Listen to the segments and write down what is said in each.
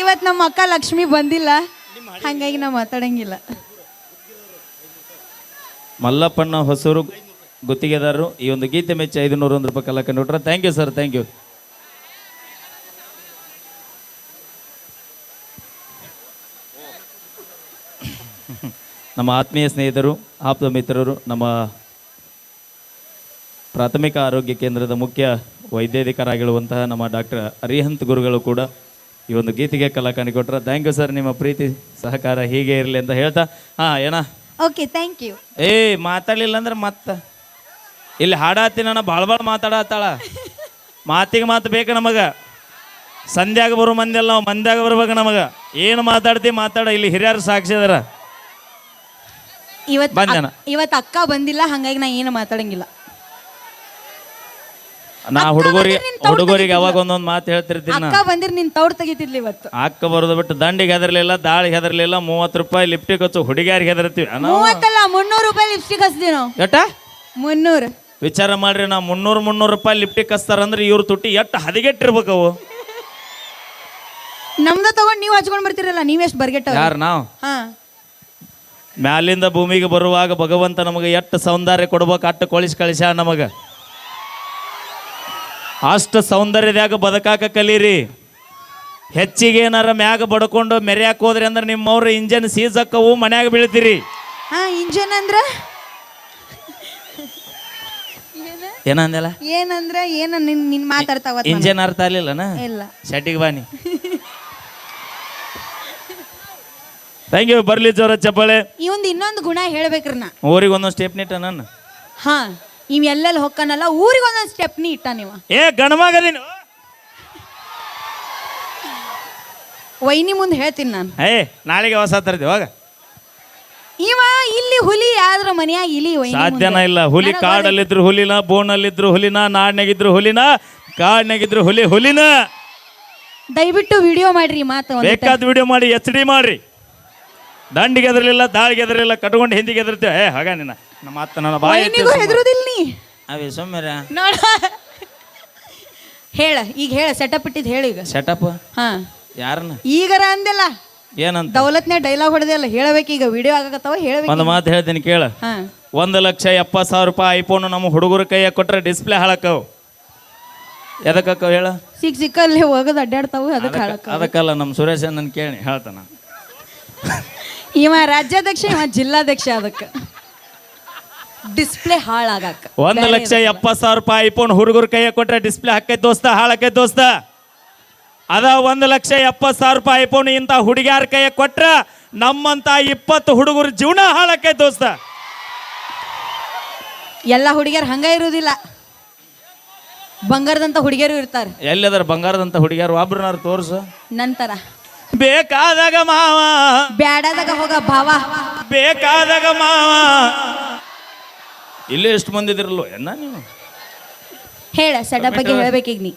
ಇವತ್ತು ನಮ್ಮ ಅಕ್ಕ ಲಕ್ಷ್ಮಿ ಬಂದಿಲ್ಲ. ಹಾಗಾಗಿ ನಾವು ಮಾತಾಡಂಗಿಲ್ಲ. ಮಲ್ಲಪ್ಪಣ್ಣ ಹೊಸೂರು ಗುತ್ತಿಗೆದಾರರು ಈ ಒಂದು ಗೀತೆ ಮೆಚ್ಚಿ ಐದುನೂರ ಒಂದು ರೂಪಾಯಿ ಕಲ್ಲ ಕಂಡುಬಿಟ್ರೆ. Thank you sir thank you ನಮ್ಮ ಆತ್ಮೀಯ ಸ್ನೇಹಿತರು, ಆಪ್ತ ಮಿತ್ರರು, ನಮ್ಮ ಪ್ರಾಥಮಿಕ ಆರೋಗ್ಯ ಕೇಂದ್ರದ ಮುಖ್ಯ ವೈದ್ಯಾಧಿಕಾರಿಯಾಗಿರುವಂತಹ ನಮ್ಮ ಡಾಕ್ಟರ್ ಅರಿಹಂತ್ ಗುರುಗಳು ಕೂಡ ಈ ಒಂದು ಗೀತೆಗೆ ಕಲಾಕಾನಿ ಕೊಟ್ಟರೆ ಥ್ಯಾಂಕ್ ಯು ಸರ್ ನಿಮ್ಮ ಪ್ರೀತಿ ಸಹಕಾರ ಹೀಗೆ ಇರಲಿ ಅಂತ ಹೇಳ್ತಾ. ಹಾಂ ಏನ? ಓಕೆ ಥ್ಯಾಂಕ್ ಯು ಏ ಮಾತಾಡಲಿಲ್ಲ ಅಂದ್ರೆ ಮತ್ತ? ಇಲ್ಲಿ ಹಾಡಾತಿ ನಾನು ಭಾಳ ಭಾಳ ಮಾತಾಡತ್ತಾಳ. ಮಾತಿಗೆ ಮಾತು ಬೇಕು ನಮಗ? ಸಂಧ್ಯಾಗ ಬರೋ ಮಂದಿ ಅಲ್ಲ ನಾವು ಮಂದ್ಯಾಗ ಬರ್ಬೇಕು ನಮಗ? ಏನು ಮಾತಾಡ್ತಿ ಮಾತಾಡ. ಇಲ್ಲಿ ಹಿರಿಯರು ಸಾಕ್ಷಿ ಅದಾರ. ಇವತ್ತು? ಇವತ್ತು ಅಕ್ಕ ಬಂದಿಲ್ಲ ಹಾಗಾಗಿ ನಾ ಏನು ಮಾತಾಡಂಗಿಲ್ಲ. ನಾ ಹುಡುಗರಿಗೆ ಹುಡುಗರಿಗೆ ಅವಾಗ ಒಂದೊಂದು ಮಾತು ಹೇಳ್ತಿರ್ತೀನಿ ನಾ ಅಕ್ಕ ಬಂದಿರ್ ನಿನ್ ತೆಗಿತಿದ್ಲಿ ಇವತ್ತು. ಅಕ್ಕ ಬರೋದು ಬಿಟ್ಟು ದಂಡಿಗೆ ಹೆದರ್ಲಿಲ್ಲ ದಾಳಿಗೆ ಹೆದರ್ಲಿಲ್ಲ ಮೂವತ್ತು ರೂಪಾಯಿ ಲಿಪ್ಸ್ಟಿಕ್ ಹಚ್ಚು ಹುಡುಗಿಯಾರಿಗೆ ಹೆದರ್ತೀವಿ. ನಾವು ಮೂವತ್ತಲ್ಲ ಮುನ್ನೂರು ರೂಪಾಯಿ ಲಿಪ್ಸ್ಟಿಕ್ ಹಚ್ತೀವಿ ನಾವು. ಮುನ್ನೂರು. ವಿಚಾರ ಮಾಡ್ರಿ ನಾ ಮುನ್ನೂರು ಮುನ್ನೂರು ರೂಪಾಯಿ ಲಿಪ್ಸ್ಟಿಕ್ ಹಚ್ತಾರಂದ್ರೆ ಇವ್ರ ತುಟಿ ಎಷ್ಟು ಹದಗೆಟ್ಟಿರ್ಬೇಕು ಅವು. ನಮ್ದ ತಗೊಂಡ್ ನೀವು ಹಚ್ಕೊಂಡ್ ಬರ್ತಿರಲ್ಲ ನೀವೆಷ್ಟು ಬರ್ಗೆಟ್ಟ ಯಾರು ನಾವು? ಹಾ. ಮ್ಯಾಲಿಂದ ಭೂಮಿಗೆ ಬರುವಾಗ ಭಗವಂತ ನಮಗೆ ಎಷ್ಟು ಸೌಂದರ್ಯ ಕೊಡ್ಬೇಕು ಅಟ್ಟು ಕೊಳಿಸಿ ಕಳಿಸ್ಯಾಳ ನಮಗೆ. ಅಷ್ಟು ಸೌಂದರ್ಯದಾಗ ಬದುಕಾಕ ಕಲೀರಿ. ಹೆಚ್ಚಿಗೆ ಏನಾರ ಮ್ಯಾಗ ಬಡ್ಕೊಂಡು ಮೆರ್ಯಾಕ್ ಹೋದ್ರೆ ಅಂದ್ರೆ ನಿಮ್ಮವ್ರ ಇಂಜನ್ ಸೀಸ್ ಅಕ್ಕವು ಮನ್ಯಾಗ ಬೀಳ್ತೀರಿ. ಹಾ ಇಂಜನ್ ಅಂದ್ರ? ಏನಂದಲ್ಲ ಏನಂದ್ರ ಏನ ನಿನ್ ನಿನ್ ಮಾತಾಡ್ತಾವ ಇಂಜನ್ ಅರ್ಥ ಆಗ್ಲಿಲ್ಲನ? ಇಲ್ಲ. ಶೆಟ್ಟಿಗೆ ಬಾನಿ ಥ್ಯಾಂಕ್ ಯು ಬರ್ಲಿ ಜೋರ ಚಪ್ಪಾಳೆ. ಈ ಒಂದು ಇನ್ನೊಂದು ಗುಣ ಹೇಳ್ಬೇಕ್ರಿ ನಾ. ಊರಿಗೆ ಒಂದೊಂದು ಸ್ಟೆಪ್ ನಿಟ್ಟ ನಾನು ಹಾ. ಇವ್ ಎಲ್ಲೆಲ್ಲಿ ಹೊಕ್ಕನಲ್ಲ ಊರಿಗೆ ಒಂದೊಂದು ಸ್ಟೆಪ್ನಿ ಇಟ್ಟ ನೀವ. ಏ ಗಣಮಗದಿ ವೈನಿ ಮುಂದೆ ಹೇಳ್ತೀನಿ ನಾನು. ಏ ನಾಳೆಗೆ ಹೊಸ ತರದಿ ಹೋಗ. ಇವ ಇಲ್ಲಿ ಹುಲಿ ಆದ್ರ ಮನ್ಯಾಗ ಇಲ್ಲಿ ವೈನಿ ಸಾಧ್ಯನ ಮುಂದೆ. ಇಲ್ಲ. ಹುಲಿ ನನಗ್ ಕಾಡಲ್ಲಿದ್ರು ಹುಲಿನ ಬೋನಲ್ಲಿದ್ರು ಹುಲಿನ ನಾಡ್ನಾಗಿದ್ರು ಹುಲಿನ ಕಾಡ್ನಾಗಿದ್ರು ಹುಲಿ ಹುಲಿನ. ದಯವಿಟ್ಟು ವಿಡಿಯೋ ಮಾಡ್ರಿ ಮಾತು ಒಂದು ಬೇಕಾದ ವಿಡಿಯೋ ಮಾಡಿ ಎಚ್ ಡಿ ಮಾಡ್ರಿ. ದಂಡಿಗೆ ಎದರ್ಲಿಲ್ಲ ದಾಳಿಗೆ ಎದರ್ಲಿಲ್ಲ ಕಟ್ಕೊಂಡು ಹಿಂದಿಗೆ ಎದರ್ತೀವಿ ಏ ಹಾಗ ನಿನ್ನ ನಮ್ಮ ಅತ್ತ ನನ್ನ ಬಾಯಿ ವೈನಿಗೂ ಹೆದರುದಿಲ್ಲ ನೀ? ಅವೇ ಸುಮ್ಮರ ನೋಡ. ಹೇಳ ಈಗ ಹೇಳ ಸೆಟಪ್ ಇಟ್ಟಿದ್ ಹೇಳ ಈಗ. ಸೆಟಪ್ ಹಾ. ಯಾರನ್ನ? ಈಗರ ಅಂದಿಲ್ಲ ಏನಂತ? ದೌಲತ್ನೇ ಡೈಲಾಗ್ ಹೊಡೆದಲ್ಲ ಹೇಳ್ಬೇಕು ಈಗ ವಿಡಿಯೋ ಆಗಕತ್ತಾವ ಹೇಳ್ಬೇಕು ಒಂದು ಮಾತು ಹೇಳ್ತೀನಿ ಕೇಳ. ಹಾ. ಒಂದು ಲಕ್ಷ ಎಪ್ಪತ್ತು ಸಾವಿರ ರೂಪಾಯಿ ಐಫೋನ್ ನಮ್ಮ ಹುಡುಗರ ಕೈಯಾಗ ಕೊಟ್ರೆ ಡಿಸ್ಪ್ಲೇ ಹಾಳಕ್ಕವು. ಎದಕ್ಕವ ಹೇಳ? ಸಿಕ್ಕ ಸಿಕ್ಕಲ್ಲಿ ಹೋಗೋದು ಅಡ್ಡಾಡ್ತಾವು ಅದಕ್ಕೆ ಹಾಳಕ್ಕ ಅದಕ್ಕಲ್ಲ ನಮ್ಮ ಸುರೇಶ್ ನನ್ನ ಕೇಳಿ ಹೇಳ್ತಾನ. ಇವ ರಾಜ್ಯಾಧ್ಯಕ್ಷ ಇವ ಜಿಲ್ಲಾಧ್ಯಕ್ಷ ಅದಕ್ಕೆ. ಡಿಸ್ಪ್ಲೇ ಹಾಳಾಗಕ್ಕ ಒಂದು ಲಕ್ಷ ಎಪ್ಪತ್ತು ಸಾವಿರ ರೂಪಾಯಿ ಐಫೋನ್ ಹುಡುಗರ ಕೈಯ ಕೊಟ್ರೆ ಡಿಸ್ಪ್ಲೇ ಹಾಕೈ ದೋಸ್ತ ಹಾಳಕ್ಕೆ ದೋಸ್ತ? ಅದ ಒಂದು ಲಕ್ಷ ಎಪ್ಪತ್ತು ಸಾವಿರ ರೂಪಾಯಿ ಐಫೋನ್ ಇಂಥ ಹುಡುಗ್ಯಾರ ಕೈಯ ಕೊಟ್ರ ನಮ್ಮಂತ ಇಪ್ಪತ್ತು ಹುಡುಗರ ಜೀವನ ಹಾಳಕ್ಕೆ ದೋಸ್ತ? ಎಲ್ಲ ಹುಡುಗಿಯರು ಹಂಗ ಇರುವುದಿಲ್ಲ ಬಂಗಾರದಂತ ಹುಡುಗಿಯರು ಇರ್ತಾರೆ. ಎಲ್ಲದರ ಬಂಗಾರದಂತ ಹುಡುಗ್ಯಾರು? ಒಬ್ರನಾರು ತೋರ್ಸು. ನಂತರ. ಬೇಕಾದಾಗ ಮಾವ. ಬೇಡದಾಗ ಹೋಗ ಭಾವ. ಬೇಕಾದಾಗ ಮಾವ. ಇಲ್ಲೇ ಎಷ್ಟು ಮಂದಿ ಇದಿರಲ್ವ ಎನ್ನ ನೀವು? ಹೇಳ ಸಡ ಬಗ್ಗೆ ಹೇಳ್ಬೇಕೀಗ ನೀ.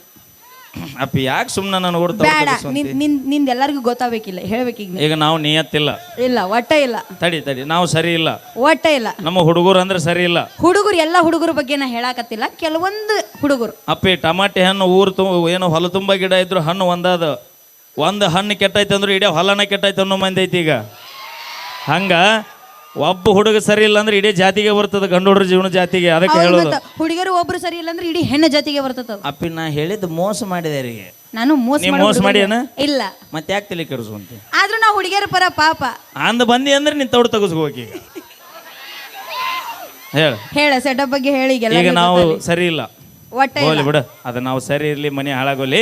ಅಪ್ಪ ಯಾಕೆ ಸುಮ್ಮನೆ ನಾನು ಓಡ್ತಾ ಬ್ಯಾಡ ನಿನ್ ನಿನ್ನಿಂದ ಎಲ್ಲರಿಗೂ ಗೊತ್ತಾಗಬೇಕಿಲ್ಲ ಹೇಳ್ಬೇಕೀಗ ನೀ. ಈಗ ನಾವು ನಿಯತ್ತಿಲ್ಲ. ಇಲ್ಲ ಒಟ್ಟ ಇಲ್ಲ. ತಡಿ ತಡಿ ನಾವು ಸರಿ ಇಲ್ಲ. ಒಟ್ಟ ಇಲ್ಲ. ನಮ್ಮ ಹುಡುಗರು ಅಂದ್ರೆ ಸರಿ ಇಲ್ಲ. ಹುಡುಗರು ಎಲ್ಲ ಹುಡುಗರ ಬಗ್ಗೆ ನಾ ಹೇಳಾಕತ್ತಿಲ್ಲ ಕೆಲವೊಂದು ಹುಡುಗರು. ಅಪ್ಪಿ ಟಮಾಟೆ ಹಣ್ಣು ಊರು ತುಂಬ ಏನು ಹೊಲ ತುಂಬ ಗಿಡ ಇದ್ರು ಹಣ್ಣು ಒಂದಾದ. ಒಂದು ಹಣ್ಣು ಕೆಟ್ಟೈತೆ ಅಂದ್ರೆ ಇಡೀ ಹೊಲನ ಕೆಟ್ಟೈತೆ ಅನ್ನೋ ಮಂದಿ ಐತಿ ಈಗ. ಹಂಗ? ಒಬ್ಬ ಹುಡುಗ ಸರಿ ಇಲ್ಲ ಅಂದ್ರೆ ಇಡೀ ಜಾತಿಗೆ ಬರ್ತದ ಗಂಡು ಹುಡುಗ್ರ ಜೀವನ ಜಾತಿಗೆ ಅದಕ್ಕೆ ಹೌದು ಹೇಳೋದು. ಮತ್ತ ಹುಡುಗರು ಒಬ್ರು ಸರಿ ಇಲ್ಲ ಅಂದ್ರೆ ಇಡೀ ಹೆಣ್ಣ ಜಾತಿಗೆ ಬರ್ತದ ಅದು. ಅಪ್ಪಿ ನಾ ಹೇಳಿದ ಮೋಸ ಮಾಡಿದೆ ಅವರಿಗೆ ನಾನು ಮೋಸ ನೀ ಮಾಡೋ ಮೋಸ ಹುಡುಗ ಮಾಡ್ಯಾನ? ಇಲ್ಲ. ಮತ್ತೆ ಯಾಕೆ ತಲೆ ಅಂತ ಆದ್ರೂ ನಾ ಹುಡುಗಿಯರ ಪರ ಪಾಪ. ಅಂದ ಬಂದಿ ಅಂದ್ರೆ ನಿನ್ ತೌಡ್ ತೆಗೆಸ್ಕೋಬೇಕು ಹೋಗಿ ಹೇಳ. ಹೇಳ ಸೆಟಪ್ ಬಗ್ಗೆ ಹೇಳಿ ಈಗ ಈಗ ಎಲ್ಲರಿಗೂ ನಾವು ಗೊತ್ತಾಗ್ಲಿ. ಸರಿ ಇಲ್ಲ. ಒಟ್ಟೆ. ಹೋಗ್ಲಿ ಬಿಡು. ಅದು ನಾವು ಸರಿ ಇರ್ಲಿ ಮನೆ ಹಾಳಾಗೋಲಿ.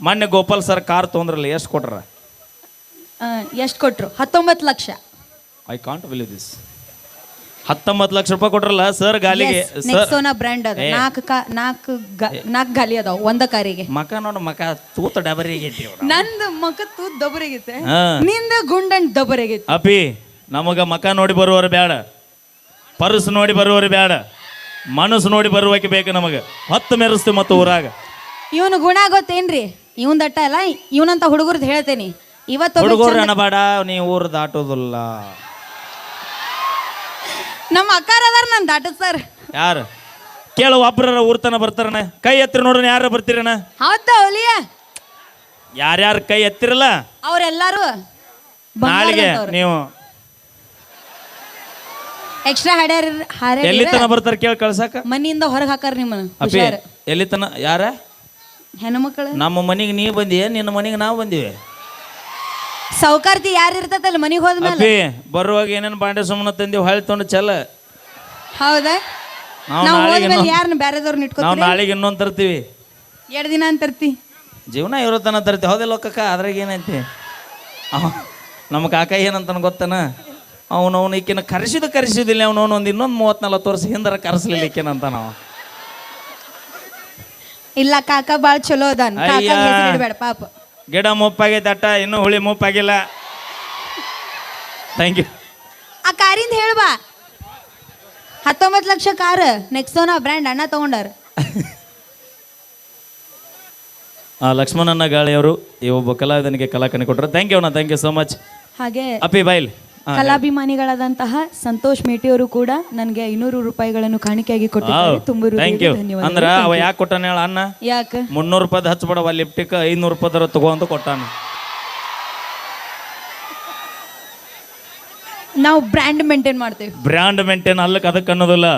ಮೊನ್ನೆ ಗೋಪಾಲ್ ಸರ್ ಕಾರ್ ತೊಂದ್ರಲ್ಲ ಎಷ್ಟು ಕೊಟ್ರ? ಆ, ಎಷ್ಟ್ ಕೊಟ್ರು? ಹತ್ತೊಂಬತ್ತು lakh. I can't believe this ಹತ್ತೊಂಬತ್ತು ಲಕ್ಷ ರೂಪಾಯಿ ಕೊಟ್ರಲ್ಲ ಸರ್ ಗಾಲಿಗೆ? ಸರ್ ನೆಕ್ಸೋನಾ ಬ್ರ್ಯಾಂಡ್ ಅದ. ನಾಲ್ಕು ಕಾ ನಾಲ್ಕು ಗ- ನಾಲ್ಕು ಗಾಲಿ ಅದಾವ ಒಂದ ಕಾರಿಗೆ. ಮಕ ನೋಡು ಮಕ ತೂತ ಡಬರಿ ಆಗೈತಿ ನಂದ ನಂದು ಮಕತ್ತು ದೊಬ್ಬರಿಗೈತೆ ಹಾ. ನಿಂದ ಗುಂಡನ್ ದೊಬ್ಬರಿಗೈತೆ ಅಪಿ ನಮಗ ಮಕ ನೋಡಿ ಬರುವವರು ಬೇಡ ಪರ್ಸ್ ನೋಡಿ ಬರುವವರು ಬೇಡ ಮನಸ್ಸು ನೋಡಿ ಬರುವಕ್ಕೆ ಬೇಕು ನಮಗೆ. ಹತ್ತು ಮೆರೆಸ್ತೀವಿ ಮತ್ತು ಊರಾಗ. ಇವನು ಗುಣ ಗೊತ್ತೇನ್ರಿ? ಇವನ್ ದಟ್ಟ ಅಲ್ಲ ಇವನಂತ ಹುಡುಗರ್ದು ಹೇಳ್ತೇನಿ. ಇವತ್ತು ಹುಡುಗರು ಅನಬೇಡ ನೀ ಊರು ದಾಟೋದಿಲ್ಲ ನಮ್ಮ ಅಕ್ಕಾರ ಅದಾರ ನಾನು ದಾಟದ್ ಸರ್ ಯಾರು? ಕೇಳು ಒಬ್ಬರ ಊರ್ತನ ಬರ್ತಾರಣ ಕೈ ಎತ್ತಿರ ನೋಡೋಣ ಯಾರ ಬರ್ತೀರಣ ಹೌದಾ ಒಲಿಯ ಯಾರ್ಯಾರ ಕೈ ಎತ್ತಿರಲ್ಲ? ಅವ್ರೆಲ್ಲಾರು ನಾಳೆಗೆ ನೀವು. ಎಕ್ಸ್ಟ್ರಾ ಹಾಡ್ಯಾರ ಎಲ್ಲಿ ಹಾರ್ಯಾರ ತನ ಬರ್ತಾರೆ ಕೇಳಿ ಕಳ್ಸಾಕ? ಮನಿಯಿಂದ ಹೊರಗೆ ಹಾಕಾರ ನಿಮ್ಮನ್ನ ಅಪ್ಪಿ ಹುಷಾರ್. ಎಲ್ಲಿ ತನ ಯಾರ? ಹೆಣ್ಮಕ್ಳು ನಮ್ಮ ಮನೆಗೆ ನೀ ಬಂದಿಯೇ? ನಿನ್ನ ಮನೆಗೆ ನಾವು ಬಂದಿವಿ. ಸೌಕಾರ್ತಿ ಯಾರು ಇರ್ತೈತಲ್ಲ ಮನಿಗೆ ಹೋದ್ಮೇಲೆ? ಅಪ್ಪಿ ಬರುವಾಗ ಏನೇನು ಬಾಂಡೆ ಸುಮ್ಮನೆ ತಂದೀವಿ ಹೊಳೆ ತೊಂಡು ಚಲ ಹೌದಾ? ನಾವು ನಾವು ನಾಳೆಗೆ ಹೋದ್ಮೇಲೆ ಇನ್ನೊಂದು- ಯಾರನ್ನ ಬೇರೆದವ್ರನ್ನ ನಾವು ಇಟ್ಕೋತೀವಿ ನಾಳೆಗೆ ಇನ್ನೊಂದು ತರ್ತೀವಿ. ಎರಡು ದಿನ ಅಂತ ತರ್ತಿ? ಜೀವನ ಇರೋತನ ತರ್ತಿ. ಹೌದೇ ಲೋಕಕ್ಕ ಕಕ್ಕ ಅದ್ರಾಗ ಏನೈತಿ? ಅವ ನಮ್ಮ ಕಾಕ ಏನಂತನ ಗೊತ್ತನ? ಅವನು ಅವನು ಈಕಿನ ಕರೆಸಿದ ಕರೆಸಿದಿಲ್ಲ ಅವನು ಒಂದು ಇನ್ನೊಂದು ಮೂವತ್ತು ನಲ್ವತ್ತು ವರ್ಷ ಹಿಂದರ ಕರೆಸ್ಲಿಲ್ಲ ಈಕಿನಂತ ನಾವು ಇಲ್ಲ ಕಾಕ ಭಾಳ ಚಲೋ ಅದಾನ. ಕಾಕ ಅಯ್ಯ. ಹೆಸರು ಇಡ್ಬೇಡ ಪಾಪ. ಗಿಡ ಮುಪ್ಪಾಗೈತೆ ಅಟ್ಟ ಇನ್ನೂ ಹುಳಿ ಮುಪ್ಪಾಗಿಲ್ಲ. ಥ್ಯಾಂಕ್ ಯು ಆ ಕಾರಿಂದ ಹೇಳ್ಬಾ ಹತ್ತೊಂಬತ್ತು ಲಕ್ಷ ಕಾರ್ ನೆಕ್ಸೋನ ಬ್ರ್ಯಾಂಡ್ ಅಣ್ಣ ತಗೊಂಡಾರ ಆ ಲಕ್ಷ್ಮಣನ ಗಾಳಿಯವರು ಈ ಒಬ್ಬ ಕಲಾವಿದನಿಗೆ ಕಲಾಕಣಿ ಕೊಟ್ಟರು. ಥ್ಯಾಂಕ್ ಯು ಅಣ್ಣ ಥ್ಯಾಂಕ್ ಯು ಸೋ ಮಚ್ ಹಾಗೆ ಅಪ್ಪಿ ಬೈಲ್ ಕಲಾಭಿಮಾನಿಗಳಾದಂತಹ ಸಂತೋಷ್ ಮೇಟಿಯವರು ಕೂಡ ನನಗೆ ಐನೂರು ರೂಪಾಯಿಗಳನ್ನು ಕಾಣಿಕೆಯಾಗಿ ಕೊಟ್ಟಿದ್ದಾರೆ. ತುಂಬ ಥ್ಯಾಂಕ್ ಯು ಅಂದ್ರ ಅವ ಯಾಕೆ ಕೊಟ್ಟಾನ ಹೇಳ ಅಣ್ಣ? ಯಾಕೆ? ಮುನ್ನೂರು ರೂಪಾಯ್ದು ಹಚ್ಬಿಡವ ಲಿಪ್ಟಿಕ್ ಐನೂರು ರೂಪಾಯಿ ತಗೋ ಅಂತ ಕೊಟ್ಟಾನ. ನಾವು ಬ್ರ್ಯಾಂಡ್ ಮೇಂಟೈನ್ ಮಾಡ್ತೇವೆ. ಬ್ರ್ಯಾಂಡ್ ಮೇಂಟೈನ್ ಅಲ್ಲಕ್ಕೆ ಅದಕ್ಕೆ ಅನ್ನೋದಿಲ್ಲ.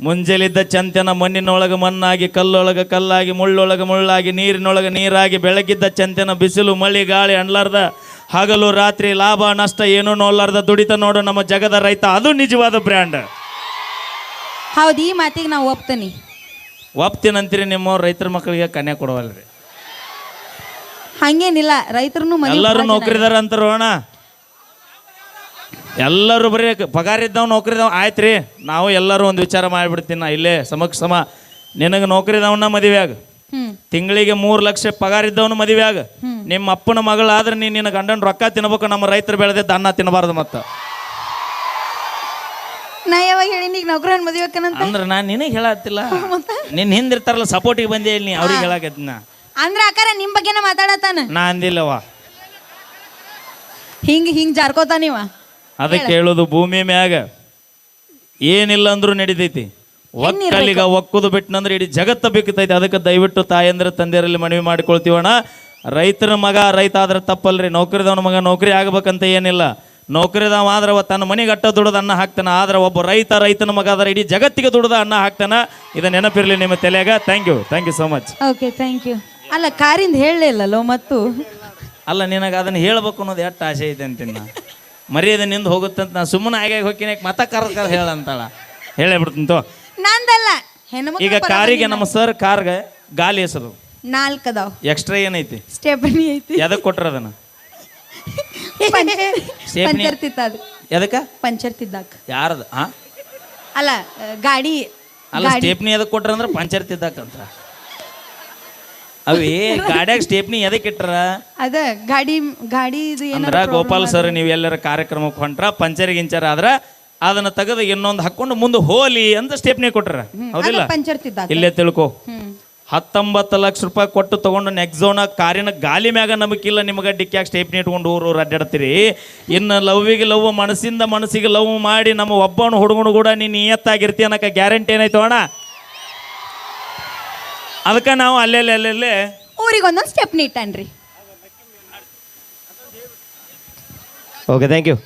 ಮುಂಜಲಿದ್ದ ಚಂತನ ಮಣ್ಣಿನೊಳಗೆ ಮಣ್ಣಾಗಿ ಕಲ್ಲೊಳಗೆ ಕಲ್ಲಾಗಿ ಮುಳ್ಳೊಳಗೆ ಮುಳ್ಳಾಗಿ ನೀರಿನೊಳಗೆ ನೀರಾಗಿ ಬೆಳಗಿದ್ದ ಚಂತನ ಬಿಸಿಲು ಮಳಿ ಗಾಳಿ ಅಣ್ಲಾರ್ದ ಹಗಲು ರಾತ್ರಿ ಲಾಭ ನಷ್ಟ ಏನೂ ನೋಡಲಾರ್ದ ದುಡಿತ ನೋಡೋ ನಮ್ಮ ಜಗದ ರೈತ. ಅದು ನಿಜವಾದ ಬ್ರ್ಯಾಂಡ್. ಹೌದು ಈ ಮಾತಿಗೆ ನಾವು ಒಪ್ತೀನಿ. ಒಪ್ತೀನಂತೀರಿ ನಿಮ್ಮ ರೈತರ ಮಕ್ಕಳಿಗೆ ಕನ್ಯಾ ಕೊಡವಲ್ರಿ. ಹಂಗೇನಿಲ್ಲ ರೈತರು ಎಲ್ಲರೂ ನೌಕರಿದಾರ ಅಂತಾರ ಅಣ್ಣ? ಎಲ್ಲರೂ ಬರೀ ಪಗಾರ ಇದ್ದವ್ ನೌಕರಿದವ್ ಆಯ್ತು ರೀ ನಾವು ಎಲ್ಲರೂ ಒಂದು ವಿಚಾರ ಮಾಡಿಬಿಡ್ತೀನಿ ನಾ ಇಲ್ಲೇ ಸಮಕ್ ಸಮ. ನಿನಗೆ ನೌಕರಿದವನ್ನ ಮದುವೆ ಆಗ ತಿಂಗಳಿಗೆ ಮೂರು ಲಕ್ಷ ಪಗಾರ ಇದ್ದವನು ಮದುವೆ ಆಗ ನಿಮ್ಮ ಅಪ್ಪನ ಮಗಳಾದ್ರೆ ನೀನು ನಿನ್ನ ಗಂಡನ ರೊಕ್ಕ ತಿನ್ಬೇಕು ನಮ್ಮ ರೈತರು ಬೆಳೆದಿದ್ದ ಅನ್ನ ತಿನ್ನಬಾರ್ದು ಮತ್ತೆ. ನಾ ಯಾವಾಗ ಹೇಳಿ ಈಗ ನೌಕರನ್ ಮದುವೆಕನಂತ ಅಂದ್ರೆ ನಾನು ನಿನಗೆ ಹೇಳತ್ತಿಲ್ಲ. ನಿನ್ನ ಹಿಂದಿರ್ತಾರಲ್ಲ ಸಪೋರ್ಟಿಗೆ ಬಂದೆ ಇಲ್ಲಿ ನೀ ಅವ್ರಿಗೆ ನಾ ಅಂದ್ರ ಅಕ್ಕಾರ ನಿಮ್ ಬಗ್ಗೆನ ಮಾತಾಡತಾನ ನಾ ಅಂದಿಲ್ಲವ ಹಿಂಗ ಹಿಂಗ್ ಜಾರ್ಕೋತಾನಿವ ಅದಕ್ಕೆ ಹೇಳೋದು ಭೂಮಿ ಮ್ಯಾಗ. ಏನಿಲ್ಲ ಅಂದ್ರೂ ನಡಿತೈತಿ ಒಕ್ಕಲಿಗ ಒಕ್ಕುದು ಬಿಟ್ಟನಂದ್ರೆ ಇಡೀ ಜಗತ್ತ ಬೇಕತೈತಿ ಅದಕ್ಕೆ ದಯವಿಟ್ಟು ತಾಯಂದ್ರ ತಂದೆಯರಲ್ಲಿ ಮನವಿ ಮಾಡಿಕೊಳ್ತೀವಣ್ಣ. ರೈತರ ಮಗ ರೈತ ಆದ್ರೆ ತಪ್ಪಲ್ರಿ. ನೌಕರಿದವನ ಮಗ ನೌಕರಿ ಆಗ್ಬೇಕಂತ ಏನಿಲ್ಲ. ನೌಕರಿದವ ಆದ್ರೆ ಅವ ತನ್ನ ಮನೆಗೆ ಅಟ್ಟ ದುಡ್ದ ಅನ್ನ ಹಾಕ್ತಾನೆ. ಆದ್ರೆ ಒಬ್ಬ ರೈತ ರೈತನ ಮಗ ಆದ್ರೆ ಇಡೀ ಜಗತ್ತಿಗೆ ದುಡ್ದ ಅನ್ನ ಹಾಕ್ತಾನೆ. ಇದು ನೆನಪಿರಲಿ ನಿಮ್ಮ ತಲೆಯಾಗ. Thank you thank you so much okay thank you ಅಲ್ಲ ಕಾರಿಂದ ಹೇಳಲಿಲ್ಲಲ್ಲೋ ಮತ್ತು? ಅಲ್ಲ ನಿನಗೆ ಅದನ್ನ ಹೇಳ್ಬೇಕು ಅನ್ನೋದು ಎಷ್ಟು ಆಸೆ ಐತೆ ಅಂತೀನಿ ನಾ. ಮರ್ಯಾದೆ ನಿಂದು ಹೋಗುತ್ತಂತ ನಾ ಸುಮ್ಮನೆ ಆಗಾಗ ಹೋಗ್ತೀನಿ ಮತ ಕರ್ ಕರ್ ಹೇಳಂತಾಳ ಹೇಳೇ ಬಿಡ್ತೀನಿ ತೋ ನಂದಲ್ಲ ಹೆಣ್ಮಕ್ಳ ಈಗ ಕಾರಿಗೆ ನಮ್ಮ ಸರ್ ಕಾರ್ಗೆ ಗಾಲಿ ಹೆಸರು ನಾಲ್ಕು ಅದಾವ ಎಕ್ಸ್ಟ್ರಾ ಏನೈತಿ? ಸ್ಟೆಪನಿ ಐತಿ. ಎದಕ್ಕೆ ಕೊಟ್ರ ಅದನ್ನ? Stepney. ಪಂಚರ್ ತಿತ್ತಾದ ಎದಕ್ಕ ಪಂಚರ್ ತಿದ್ದಾಕ ಯಾರದ? ಹಾ ಅಲ್ಲ ಗಾಡಿ ಅಲ್ಲ ಸ್ಟೇಪ್ನಿ ಎದಕ್ಕೆ ಕೊಟ್ರ ಅಂದ್ರೆ ಪಂಚರ್ ತಿದ್ದಾಕಂತ ಅವೇ ಗಾಡ್ಯಾಗ ಸ್ಟೇಪ್ನಿ ಎದಕ್ಕೆ ಇಟ್ರ? ಅದ ಗಾಡಿ ಗಾಡಿ ಇದು ಅಂದ್ರ ಗೋಪಾಲ್ ಸರ್ ನೀವು ಎಲ್ಲರ ಕಾರ್ಯಕ್ರಮಕ್ಕೆ ಹೊಂಟ್ರ ಪಂಚರ್ ಗಿಂಚರ್ ಆದ್ರ ಅದನ್ನ ತೆಗೆದು ಇನ್ನೊಂದು ಹಾಕೊಂಡು ಮುಂದೆ ಹೋಲಿ ಅಂತ ಸ್ಟೇಪ್ನಿ ಕೊಟ್ರ. ಹೌದಿಲ್ಲ? ಪಂಚರ್ ತಿದ್ದಾಕ ಇಲ್ಲೇ ತಿಳ್ಕೊ. ಹ್ಮ್. ಹತ್ತೊಂಬತ್ತು ಲಕ್ಷ ರೂಪಾಯಿ ಕೊಟ್ಟು ತೊಗೊಂಡು ನೆಕ್ಸೋನ ಕಾರಿನ ಗಾಲಿ ಮ್ಯಾಗ ನಂಬಿಕಿಲ್ಲ ನಿಮಗೆ ಡಿಕ್ಯಾಗ ಸ್ಟೇಪ್ನಿ ಇಟ್ಕೊಂಡು ಊರು ಊರು ಅಡ್ಡಾಡ್ತೀರಿ. ಇನ್ನು ಲವ್ವಿಗೆ ಲವ್ ಮನಸ್ಸಿಂದ ಮನಸ್ಸಿಗೆ ಲವ್ ಮಾಡಿ ನಮ್ಮ ಒಬ್ಬನ ಹುಡುಗನು ಕೂಡ ನೀನು ನಿಯತ್ತಾಗಿರ್ತಿ ಅನ್ನೋಕೆ ಗ್ಯಾರಂಟಿ ಏನಾಯ್ತು ಅಣ್ಣ? ಅದಕ್ಕೆ ನಾವು ಅಲ್ಲೆಲ್ಲಿ ಅಲ್ಲೆಲ್ಲೇ ಊರಿಗೆ ಒಂದೊಂದು ಸ್ಟೆಪ್ನಿ ನೀಟನ್ರಿ ಓಕೆ ಥ್ಯಾಂಕ್ ಯು